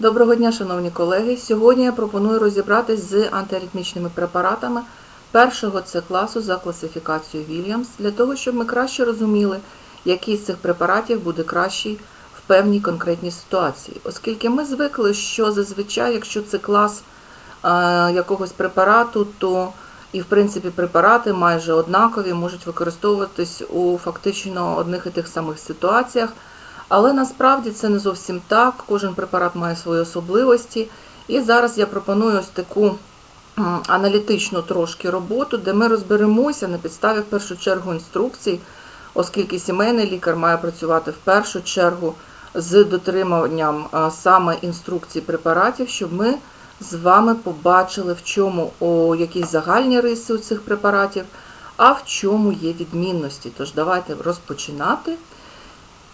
Доброго дня, шановні колеги. Сьогодні я пропоную розібратись з антиаритмічними препаратами першого С класу за класифікацією Вільямс, для того, щоб ми краще розуміли, який з цих препаратів буде кращий в певній конкретній ситуації. Оскільки ми звикли, що зазвичай, якщо це клас е, якогось препарату, то і в принципі препарати майже однакові можуть використовуватись у фактично одних і тих самих ситуаціях. Але насправді це не зовсім так. Кожен препарат має свої особливості. І зараз я пропоную ось таку аналітичну трошки роботу, де ми розберемося на підставі в першу чергу інструкцій, оскільки сімейний лікар має працювати в першу чергу з дотриманням саме інструкцій препаратів, щоб ми з вами побачили, в чому о, якісь загальні риси у цих препаратів, а в чому є відмінності. Тож давайте розпочинати.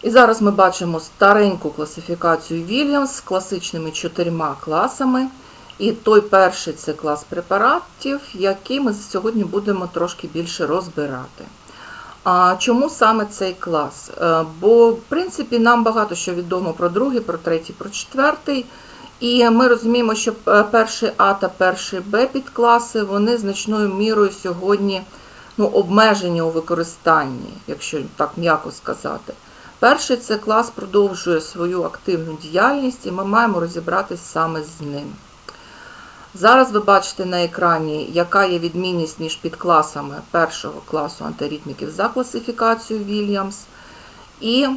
І зараз ми бачимо стареньку класифікацію Williams з класичними чотирма класами. І той перший це клас препаратів, який ми сьогодні будемо трошки більше розбирати. А чому саме цей клас? Е, Бо, в принципі, нам багато що відомо про другий, про третій, про четвертий. І ми розуміємо, що е, перший А та перший Б підкласи, вони значною мірою сьогодні ну, обмежені у використанні, якщо так м'яко сказати. Перший це клас продовжує свою активну діяльність, і ми маємо розібратись саме з ним. Зараз ви бачите на екрані, яка є відмінність між підкласами першого класу антиритміків за класифікацією Williams. І,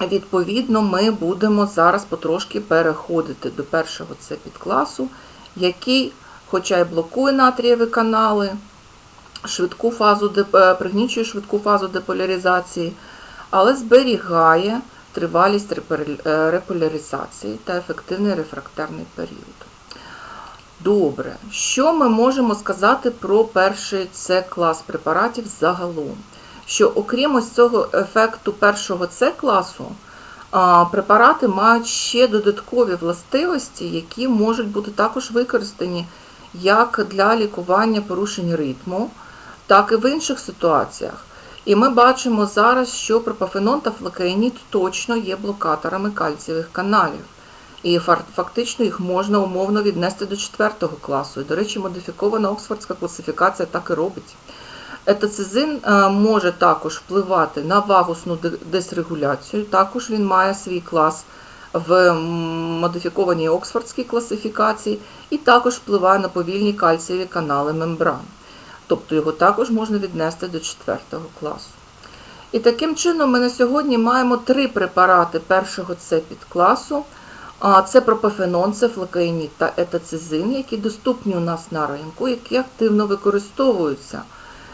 відповідно, ми будемо зараз потрошки переходити до першого це підкласу, який, хоча й блокує натрієві канали, швидку фазу, пригнічує швидку фазу деполяризації але зберігає тривалість репер- е, реполяризації та ефективний рефрактерний період. Добре, що ми можемо сказати про перший С клас препаратів загалом? Що окрім ось цього ефекту першого С класу, препарати мають ще додаткові властивості, які можуть бути також використані як для лікування порушень ритму, так і в інших ситуаціях. І ми бачимо зараз, що пропафенон та флокаїнід точно є блокаторами кальцієвих каналів. І фактично їх можна умовно віднести до четвертого класу. І, до речі, модифікована оксфордська класифікація так і робить. Етацизин е, може також впливати на вагусну дисрегуляцію, також він має свій клас в модифікованій оксфордській класифікації, і також впливає на повільні кальцієві канали мембран. Тобто його також можна віднести до четвертого класу. І таким чином ми на сьогодні маємо три препарати першого С підкласу. Це пропафенон, це флокаїнід та етацизин, які доступні у нас на ринку, які активно використовуються.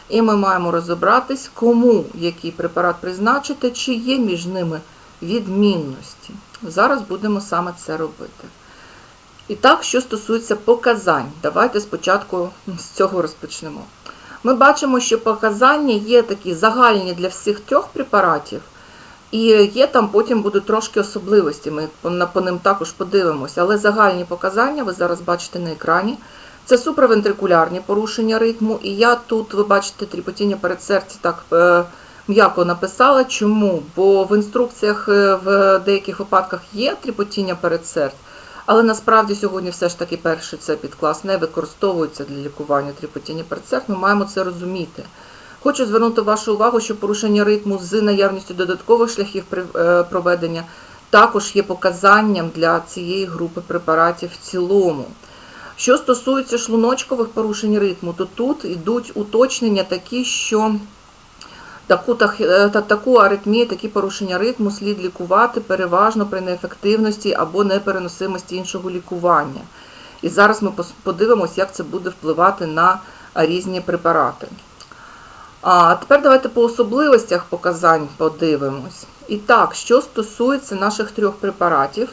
І ми маємо розібратись, кому який препарат призначити, чи є між ними відмінності. Зараз будемо саме це робити. І так, що стосується показань, давайте спочатку з цього розпочнемо. Ми бачимо, що показання є такі загальні для всіх трьох препаратів, і є там потім будуть трошки особливості. Ми по, ним також подивимося. Але загальні показання ви зараз бачите на екрані. Це суправентрикулярні порушення ритму. І я тут, ви бачите, тріпотіння передсердя так е, м'яко написала. Чому? Бо в інструкціях е, в деяких випадках є тріпотіння передсердь, але насправді сьогодні все ж таки перший це підклас не використовується для лікування тріпотіння передсердь. Ми маємо це розуміти. Хочу звернути вашу увагу, що порушення ритму з наявністю додаткових шляхів е, проведення також є показанням для цієї групи препаратів в цілому. Що стосується шлуночкових порушень ритму, то тут йдуть уточнення такі, що таку, е, та, таку аритмію, такі порушення ритму слід лікувати переважно при неефективності або непереносимості іншого лікування. І зараз ми подивимося, як це буде впливати на різні препарати. А тепер давайте по особливостях показань подивимось. І так, що стосується наших трьох препаратів,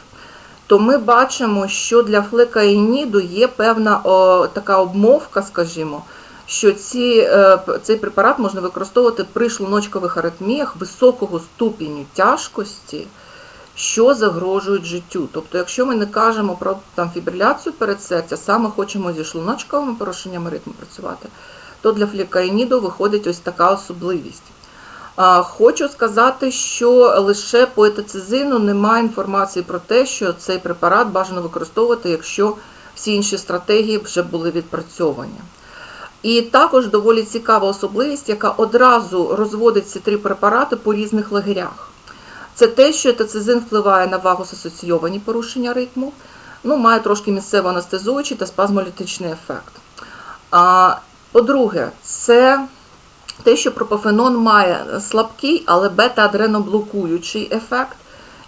то ми бачимо, що для флекаїніду є певна о, така обмовка, скажімо, що ці, е, цей препарат можна використовувати при шлуночкових аритміях високого ступеню тяжкості, що загрожують життю. Тобто, якщо ми не кажемо про там, фібриляцію передсердя, саме хочемо зі шлуночковими порушеннями ритму працювати, то для флікаїніду виходить ось така особливість. Хочу сказати, що лише по етацизину немає інформації про те, що цей препарат бажано використовувати, якщо всі інші стратегії вже були відпрацьовані. І також доволі цікава особливість, яка одразу розводить ці три препарати по різних лагерях. Це те, що етацизин впливає на вагос-асоційовані порушення ритму, ну, має трошки місцево анестезуючий та спазмолітичний ефект. А, По-друге, це те, що пропофенон має слабкий, але бета-адреноблокуючий ефект,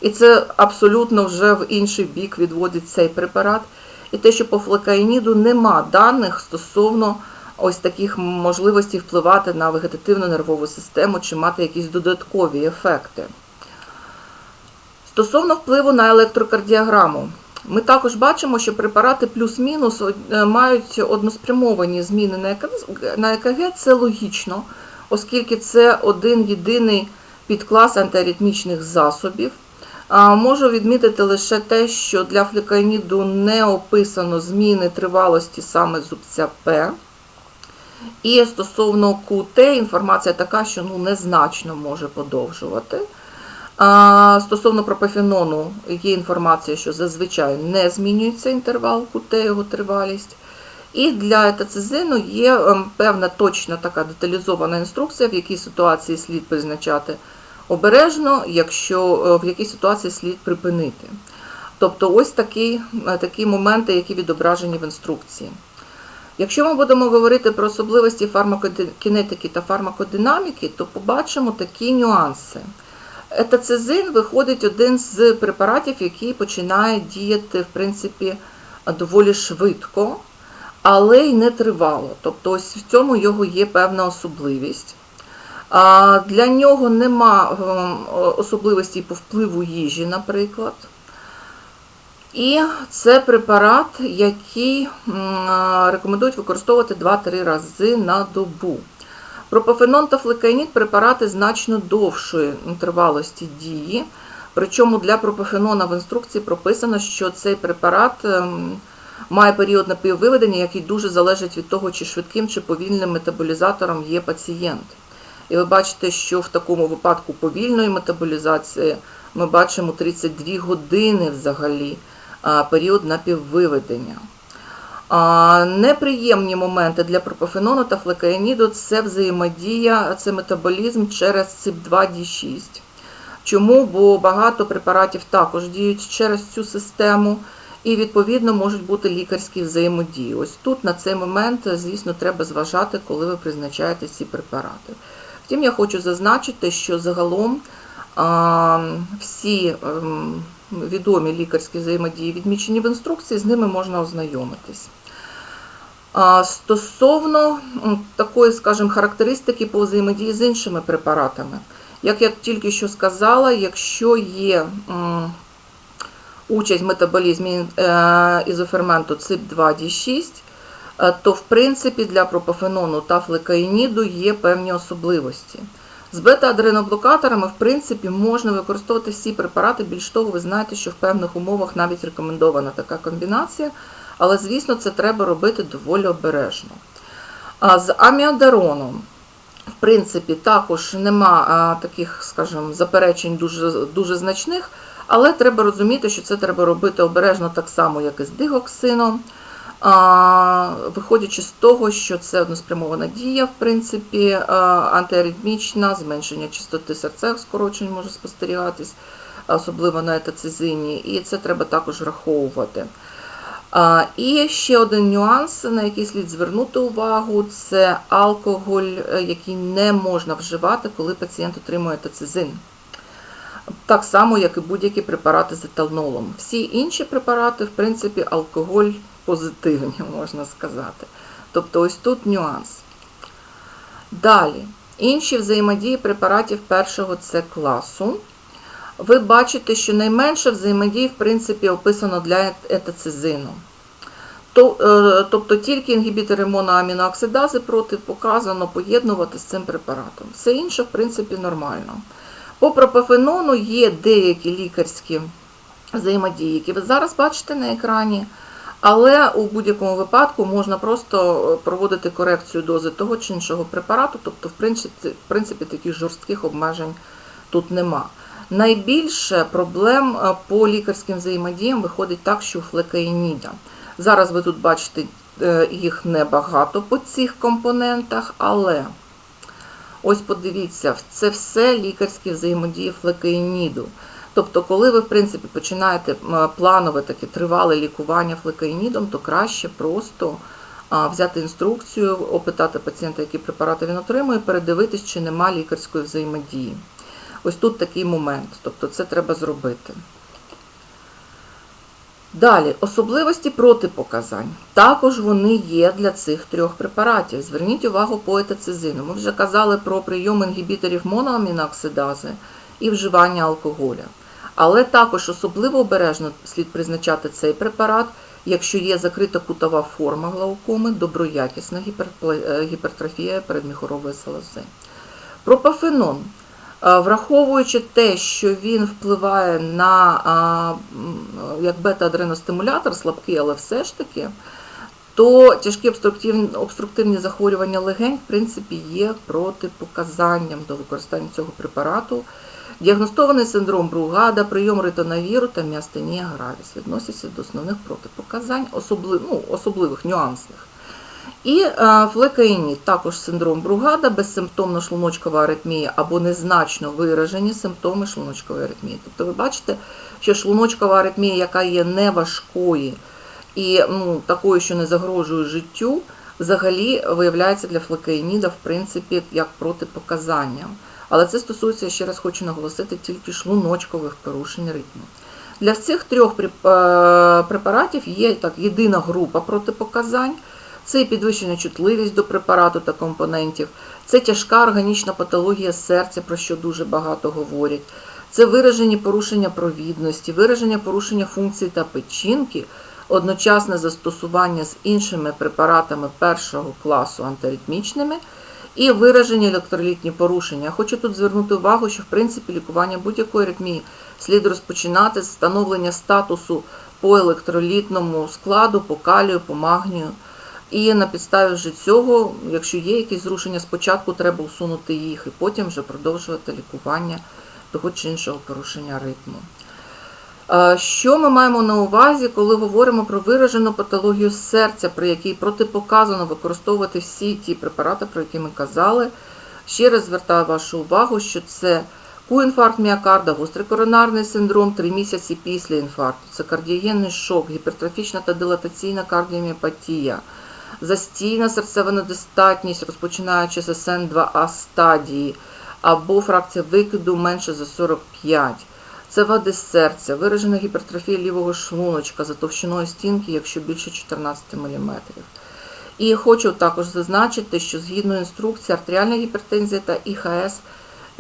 і це абсолютно вже в інший бік відводить цей препарат. І те, що по флекаїніду нема даних стосовно ось таких можливостей впливати на вегетативну нервову систему чи мати якісь додаткові ефекти. Стосовно впливу на електрокардіограму, ми також бачимо, що препарати плюс-мінус е, мають односпрямовані зміни на ЕКГ. Це логічно, оскільки це один єдиний підклас антиаритмічних засобів. Можу відмітити лише те, що для фліканіду не описано зміни тривалості саме зубця П. І стосовно КУТ, інформація така, що ну, незначно може подовжувати. А Стосовно пропофенону є інформація, що зазвичай не змінюється інтервал КУТ, його тривалість. І для етацизину є ем, певна точна така деталізована інструкція, в якій ситуації слід призначати обережно, якщо е, в якій ситуації слід припинити. Тобто ось такі, е, такі моменти, які відображені в інструкції. Якщо ми будемо говорити про особливості фармакокінетики та фармакодинаміки, то побачимо такі нюанси. Етацизин виходить один з препаратів, який починає діяти, в принципі, доволі швидко, але й не тривало. Тобто, ось в цьому його є певна особливість. Для нього нема ем, особливостей по впливу їжі, наприклад. І це препарат, який рекомендують використовувати 2-3 рази на добу. Пропофенон та флекаїнід – препарати значно довшої тривалості дії. Причому для пропофенона в інструкції прописано, що цей препарат ем, має період напіввиведення, який дуже залежить від того, чи швидким, чи повільним метаболізатором є пацієнт. І ви бачите, що в такому випадку повільної метаболізації ми бачимо 32 години взагалі період напіввиведення. Неприємні моменти для пропофенону та флекаїніду це взаємодія, це метаболізм через ЦИП2D6. Чому? Бо багато препаратів також діють через цю систему, і, відповідно, можуть бути лікарські взаємодії. Ось тут на цей момент, звісно, треба зважати, коли ви призначаєте ці препарати. Втім, я хочу зазначити, що загалом всі ем, відомі лікарські взаємодії відмічені в інструкції, з ними можна ознайомитись. Стосовно такої, скажімо, характеристики по взаємодії з іншими препаратами, як я тільки що сказала, якщо є участь в метаболізмі е, ізоферменту ЦИП2D6, е, то в принципі для пропофенону та флекаїніду є певні особливості. З бета-адреноблокаторами, в принципі, можна використовувати всі препарати. Більш того, ви знаєте, що в певних умовах навіть рекомендована така комбінація, але, звісно, це треба робити доволі обережно. А з аміодароном, в принципі, також нема таких, скажімо, заперечень дуже, дуже значних, але треба розуміти, що це треба робити обережно так само, як і з дигоксином. Виходячи з того, що це односпрямована дія, в принципі, антиаритмічна, зменшення частоти серцевих скорочень може спостерігатись, особливо на етацизині, і це треба також враховувати. І ще один нюанс, на який слід звернути увагу, це алкоголь, який не можна вживати, коли пацієнт отримує етацизин. Так само, як і будь-які препарати з етанолом. Всі інші препарати, в принципі, алкоголь позитивні, можна сказати. Тобто ось тут нюанс. Далі, інші взаємодії препаратів першого С класу. Ви бачите, що найменше взаємодії, в принципі, описано для етацизину. Е, тобто тільки інгібітори моноамінооксидази проти показано поєднувати з цим препаратом. Все інше, в принципі, нормально. По пропофенону є деякі лікарські взаємодії, які ви зараз бачите на екрані. Але у будь-якому випадку можна просто е, проводити корекцію дози того чи іншого препарату, тобто, в принципі, в принципі таких жорстких обмежень тут нема. Найбільше проблем е, по лікарським взаємодіям виходить так, що флекаїніда. Зараз ви тут бачите е, їх небагато по цих компонентах, але ось подивіться, це все лікарські взаємодії флекаїніду. Тобто, коли ви, в принципі, починаєте планове таке тривале лікування флекаїнідом, то краще просто взяти інструкцію, опитати пацієнта, які препарати він отримує, передивитись, чи нема лікарської взаємодії. Ось тут такий момент, тобто це треба зробити. Далі, особливості протипоказань. Також вони є для цих трьох препаратів. Зверніть увагу по етацизину. Ми вже казали про прийом інгібіторів моноаміноксидази і вживання алкоголя. Але також особливо обережно слід призначати цей препарат, якщо є закрита кутова форма глаукоми, доброякісна е, гіпертрофія передміхорової залози. Пропафенон. Е, Враховуючи те, що він впливає на як бета-адреностимулятор, слабкий, але все ж таки, то тяжкі обструктивні, обструктивні захворювання легень, в принципі, є протипоказанням до використання цього препарату. Діагностований синдром Бругада, прийом ритонавіру та міастенія гравіс відносяться до основних протипоказань, особли, ну, особливих нюансних. І е, флекаїнід, також синдром Бругада, безсимптомно шлуночкова аритмія або незначно виражені симптоми шлуночкової аритмії. Тобто ви бачите, що шлуночкова аритмія, яка є неважкою і ну, такою, що не загрожує життю, взагалі виявляється для флекаїніда, в принципі, як протипоказання. Але це стосується, ще раз хочу наголосити, тільки шлуночкових порушень ритму. Для всіх трьох е, препаратів є так, єдина група протипоказань. Це і підвищена чутливість до препарату та компонентів, це тяжка органічна патологія серця, про що дуже багато говорять. Це виражені порушення провідності, вираження порушення функцій та печінки, одночасне застосування з іншими препаратами першого класу антиритмічними і виражені електролітні порушення. Хочу тут звернути увагу, що в принципі лікування будь-якої аритмії слід розпочинати з встановлення статусу по електролітному складу, по калію, по магнію. І на підставі вже цього, якщо є якісь зрушення, спочатку треба усунути їх і потім вже продовжувати лікування того чи іншого порушення ритму. Е, Що ми маємо на увазі, коли говоримо про виражену патологію серця, при якій протипоказано використовувати всі ті препарати, про які ми казали? Ще раз звертаю вашу увагу, що це Ку-інфаркт міокарда, гострий коронарний синдром 3 місяці після інфаркту, це кардіогенний шок, гіпертрофічна та дилатаційна кардіоміопатія, застійна серцева недостатність, розпочинаючи з СН2А стадії, або фракція викиду менше за 45. Це вади серця, виражена гіпертрофія лівого шлуночка за товщиною стінки, якщо більше 14 мм. І хочу також зазначити, що згідно інструкції артеріальна гіпертензія та ІХС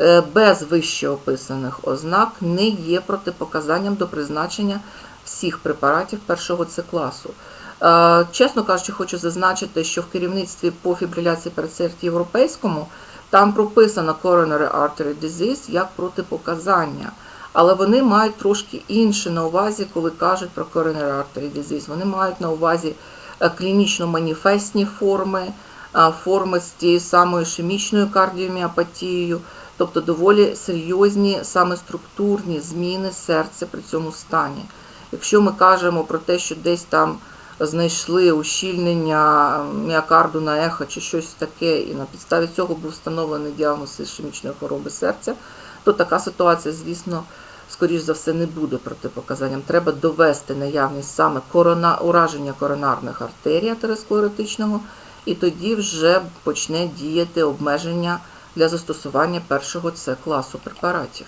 е, без вище описаних ознак не є протипоказанням до призначення всіх препаратів першого С класу. Е, Чесно кажучи, хочу зазначити, що в керівництві по фібриляції передсердь європейському там прописано coronary artery disease як протипоказання. Але вони мають трошки інше на увазі, коли кажуть про coronary artery disease. Вони мають на увазі е, клінічно-маніфестні форми, форми з тією самою ішемічною кардіоміопатією, тобто доволі серйозні саме структурні зміни серця при цьому стані. Якщо ми кажемо про те, що десь там знайшли ущільнення міокарду на ехо чи щось таке, і на підставі цього був встановлений діагноз ішемічної хвороби серця, то така ситуація, звісно, скоріш за все, не буде протипоказанням. Треба довести наявність саме корона, ураження коронарних артерій атеросклеротичного, і тоді вже почне діяти обмеження для застосування першого С класу препаратів.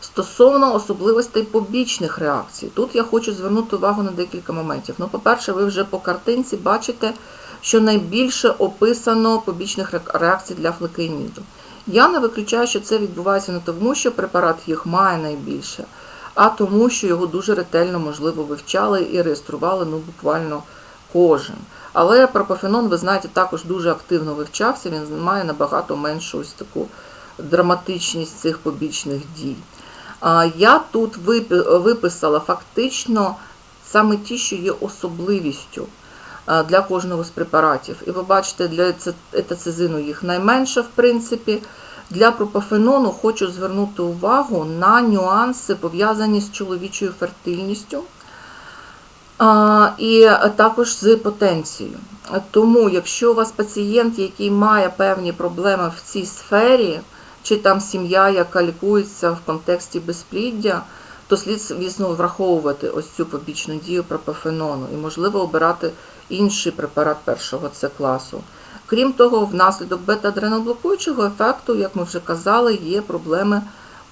Стосовно особливостей побічних реакцій, тут я хочу звернути увагу на декілька моментів. Ну, по-перше, ви вже по картинці бачите, що найбільше описано побічних реакцій для флекейніду. Я не виключаю, що це відбувається не тому, що препарат їх має найбільше, а тому, що його дуже ретельно, можливо, вивчали і реєстрували ну, буквально кожен. Але пропофенон, ви знаєте, також дуже активно вивчався, він має набагато меншу ось таку драматичність цих побічних дій. Я тут виписала фактично саме ті, що є особливістю для кожного з препаратів. І ви бачите, для етацизину їх найменше, в принципі. Для пропофенону хочу звернути увагу на нюанси, пов'язані з чоловічою фертильністю і також з потенцією. Тому, якщо у вас пацієнт, який має певні проблеми в цій сфері, чи там сім'я, яка лікується в контексті безпліддя, то слід, звісно, враховувати ось цю побічну дію пропофенону і, можливо, обирати інший препарат першого С класу. Крім того, внаслідок бета-адреноблокуючого ефекту, як ми вже казали, є проблеми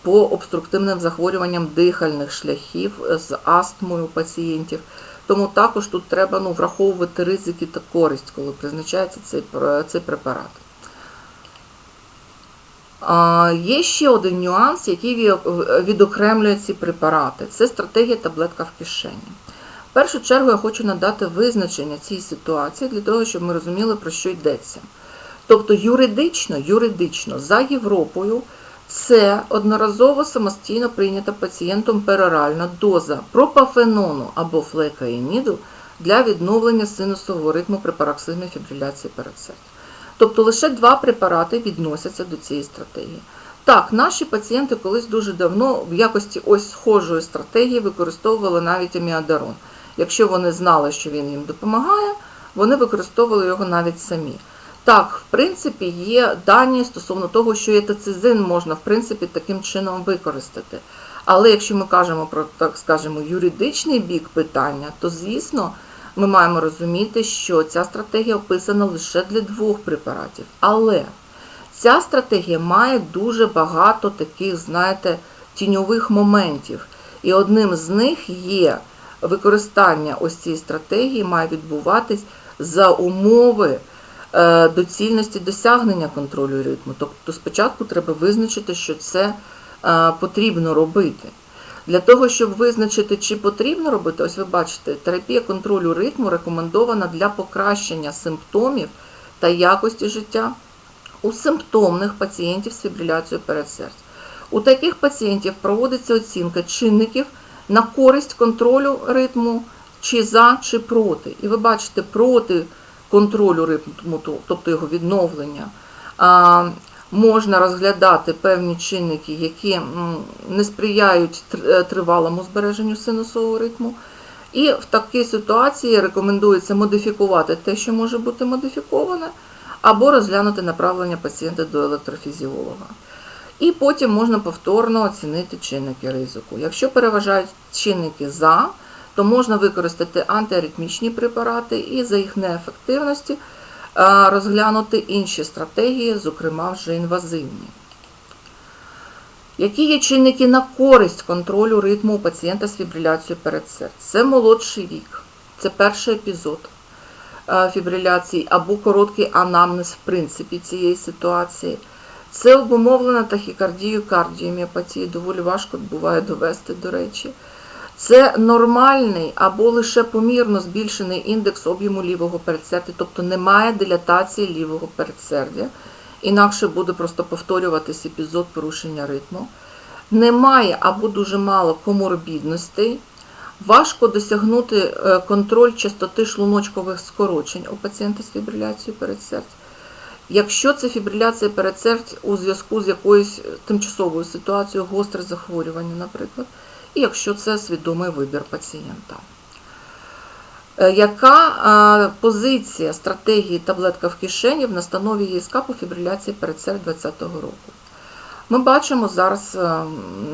по обструктивним захворюванням дихальних шляхів з астмою пацієнтів. Тому також тут треба ну, враховувати ризики та користь, коли призначається цей, цей препарат. А, Є ще один нюанс, який відокремлює ці препарати. Це стратегія таблетка в кишені. В першу чергу я хочу надати визначення цій ситуації для того, щоб ми розуміли, про що йдеться. Тобто юридично, юридично за Європою це одноразово самостійно прийнята пацієнтом пероральна доза пропафенону або флекаїніду для відновлення синусового ритму при пароксизмі фібриляції передсердя. Тобто лише два препарати відносяться до цієї стратегії. Так, наші пацієнти колись дуже давно в якості ось схожої стратегії використовували навіть аміадарон. Якщо вони знали, що він їм допомагає, вони використовували його навіть самі. Так, в принципі, є дані стосовно того, що етацизин можна в принципі таким чином використати. Але якщо ми кажемо про так скажемо юридичний бік питання, то звісно ми маємо розуміти, що ця стратегія описана лише для двох препаратів. Але ця стратегія має дуже багато таких, знаєте, тіньових моментів. І одним з них є використання ось цієї стратегії має відбуватись за умови е, доцільності досягнення контролю ритму. Тобто спочатку треба визначити, що це е, потрібно робити. Для того, щоб визначити, чи потрібно робити, ось ви бачите, терапія контролю ритму рекомендована для покращення симптомів та якості життя у симптомних пацієнтів з фібриляцією передсердя. У таких пацієнтів проводиться оцінка чинників на користь контролю ритму, чи за, чи проти. І ви бачите, проти контролю ритму, тобто його відновлення, можна розглядати певні чинники, які не сприяють е, тривалому збереженню синусового ритму. І в такій ситуації рекомендується модифікувати те, що може бути модифіковане, або розглянути направлення пацієнта до електрофізіолога. І потім можна повторно оцінити чинники ризику. Якщо переважають чинники за, то можна використати антиаритмічні препарати і за їх неефективності е, розглянути інші стратегії, зокрема вже інвазивні. Які є чинники на користь контролю ритму у пацієнта з фібриляцією передсердя? Це молодший вік, це перший епізод е, фібриляції або короткий анамнез в принципі цієї ситуації. Це обумовлена тахікардією, кардіоміопатією, доволі важко буває довести, до речі. Це нормальний або лише помірно збільшений індекс об'єму лівого передсердя, тобто немає дилатації лівого передсердя, інакше буде просто повторюватись епізод порушення ритму. Немає або дуже мало коморбідностей, важко досягнути е, контроль частоти шлуночкових скорочень у пацієнта з фібриляцією передсердя. Якщо це фібриляція передсердь у зв'язку з якоюсь тимчасовою ситуацією, гостре захворювання, наприклад, і якщо це свідомий вибір пацієнта. Е, Яка е, позиція стратегії таблетка в кишені в настанові ЄСК по фібриляції передсердь 2020 року? Ми бачимо зараз е,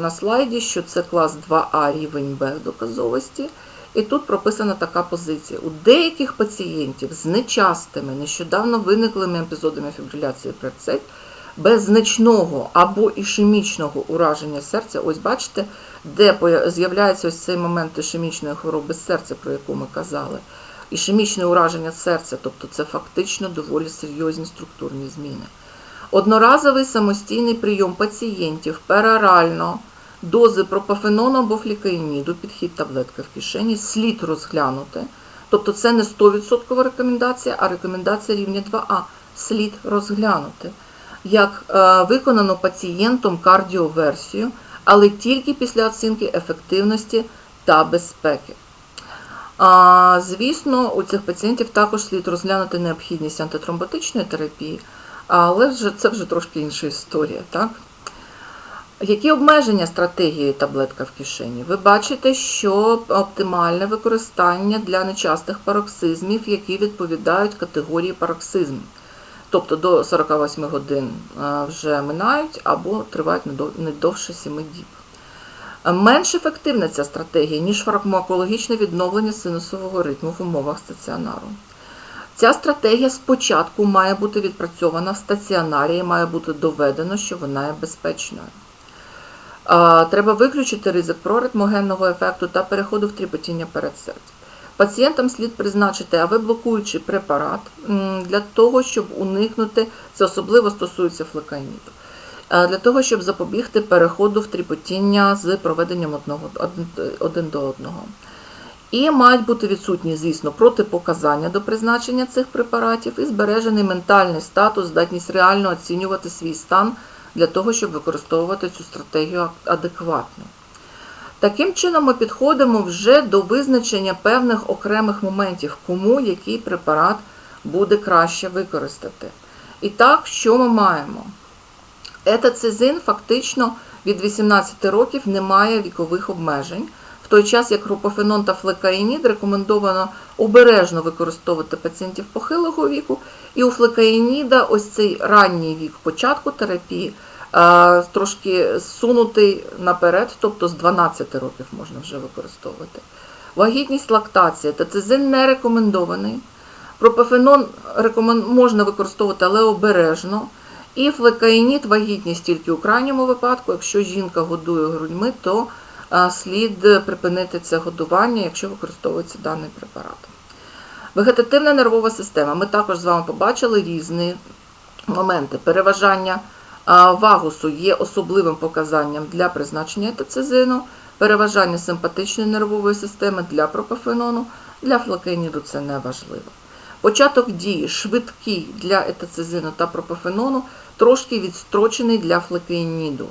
на слайді, що це клас 2А рівень Б доказовості. І тут прописана така позиція. У деяких пацієнтів з нечастими, нещодавно виниклими епізодами фібриляції передсердь, без значного або ішемічного ураження серця, ось бачите, де з'являється ось цей момент ішемічної хвороби серця, про яку ми казали. Ішемічне ураження серця, тобто це фактично доволі серйозні структурні зміни. Одноразовий самостійний прийом пацієнтів перорально дози пропафенону або флікаїніду, підхід таблетка в кишені, слід розглянути. Тобто це не 100% рекомендація, а рекомендація рівня 2А. Слід розглянути. Як е, виконано пацієнтом кардіоверсію, але тільки після оцінки ефективності та безпеки. А, звісно, у цих пацієнтів також слід розглянути необхідність антитромботичної терапії, але вже, це вже трошки інша історія. Так? Які обмеження стратегії таблетка в кишені? Ви бачите, що оптимальне використання для нечастих пароксизмів, які відповідають категорії пароксизму. Тобто до 48 годин е, вже минають або тривають не довше 7 діб. Менш ефективна ця стратегія, ніж фармакологічне відновлення синусового ритму в умовах стаціонару. Ця стратегія спочатку має бути відпрацьована в стаціонарі і має бути доведено, що вона є безпечною. Треба виключити ризик проритмогенного ефекту та переходу в тріпотіння передсердя. Пацієнтам слід призначити АВ-блокуючий препарат для того, щоб уникнути, це особливо стосується флеканіду, для того, щоб запобігти переходу в тріпотіння з проведенням одного, один до одного. І мають бути відсутні, звісно, протипоказання до призначення цих препаратів і збережений ментальний статус, здатність реально оцінювати свій стан для того, щоб використовувати цю стратегію адекватно. Таким чином, ми підходимо вже до визначення певних окремих моментів, кому який препарат буде краще використати. І так, що ми маємо? Етацизин фактично від 18 років не має вікових обмежень, той час як рупофенон та флекаїнід рекомендовано обережно використовувати пацієнтів похилого віку, і у флекаїніда ось цей ранній вік початку терапії трошки сунутий наперед, тобто з 12 років можна вже використовувати. Вагітність лактація, тацизин не рекомендований. Пропофенон можна використовувати, але обережно. І флекаїніт вагітність тільки у крайньому випадку. Якщо жінка годує грудьми, то слід припинити це годування, якщо використовується даний препарат. Вегетативна нервова система. Ми також з вами побачили різні моменти. Переважання вагусу є особливим показанням для призначення етацизину, переважання симпатичної нервової системи для пропофенону, для флакеніду це не важливо. Початок дії швидкий для етацизину та пропофенону, трошки відстрочений для флекеїніду.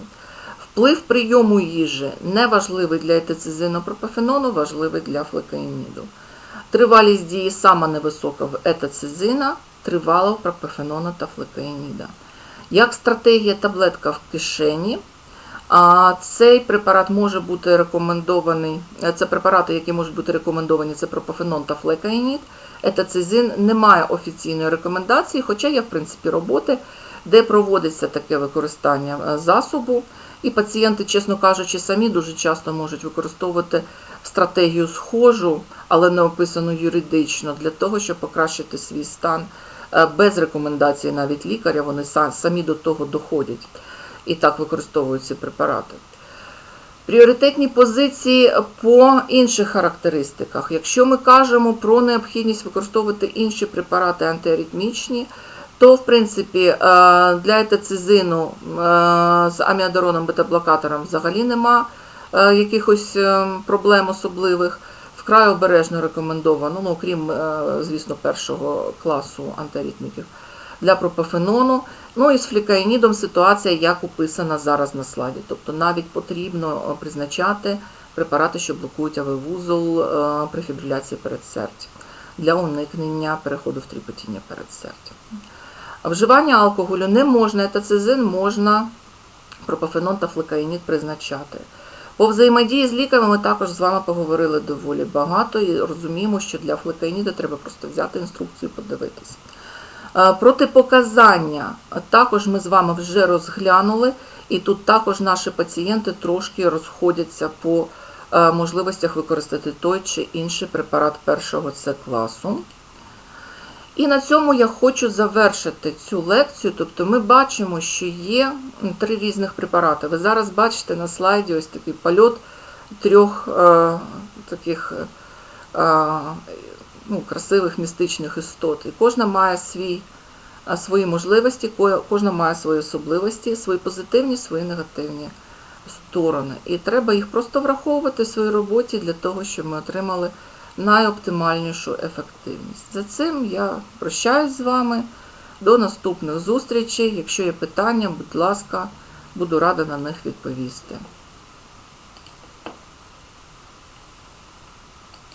Вплив прийому їжі неважливий для етацизину пропофенону, важливий для флекеїніду. Тривалість дії сама невисока в етацизина, тривала в пропофенона та флекеїніда. Як стратегія таблетка в кишені, цей препарат може бути рекомендований, це препарати, які можуть бути рекомендовані, це пропофенон та флекаїнід. Етацизин не має офіційної рекомендації, хоча є в принципі роботи, де проводиться таке використання засобу. І пацієнти, чесно кажучи, самі дуже часто можуть використовувати стратегію схожу, але не описану юридично, для того, щоб покращити свій стан е, без рекомендації навіть лікаря, вони самі до того доходять і так використовують ці препарати. Пріоритетні позиції по інших характеристиках. Якщо ми кажемо про необхідність використовувати інші препарати антиаритмічні, то в принципі е, для етацизину е, з аміодароном бета-блокатором взагалі нема е, якихось проблем особливих. Вкрай обережно рекомендовано, ну окрім, звісно, першого класу антиаритміків для пропофенону. Ну і з флікаїнідом ситуація як описана зараз на слайді. Тобто навіть потрібно призначати препарати, що блокують авивузол при фібриляції передсердя для уникнення переходу в тріпотіння передсердя. Вживання алкоголю не можна, етацизин можна пропофенон та флекаїнід призначати. По взаємодії з ліками ми також з вами поговорили доволі багато і розуміємо, що для флекаїніда треба просто взяти інструкцію і подивитись. Е, Протипоказання також ми з вами вже розглянули, і тут також наші пацієнти трошки розходяться по е, можливостях використати той чи інший препарат першого С класу. І на цьому я хочу завершити цю лекцію. Тобто ми бачимо, що є три різних препарати. Ви зараз бачите на слайді ось такий польот трьох е, таких е, ну, красивих містичних істот. І кожна має свій, свої можливості, кожна має свої особливості, свої позитивні, свої негативні сторони. І треба їх просто враховувати в своїй роботі для того, щоб ми отримали найоптимальнішу ефективність. За цим я прощаюсь з вами. До наступних зустрічей. Якщо є питання, будь ласка, буду рада на них відповісти.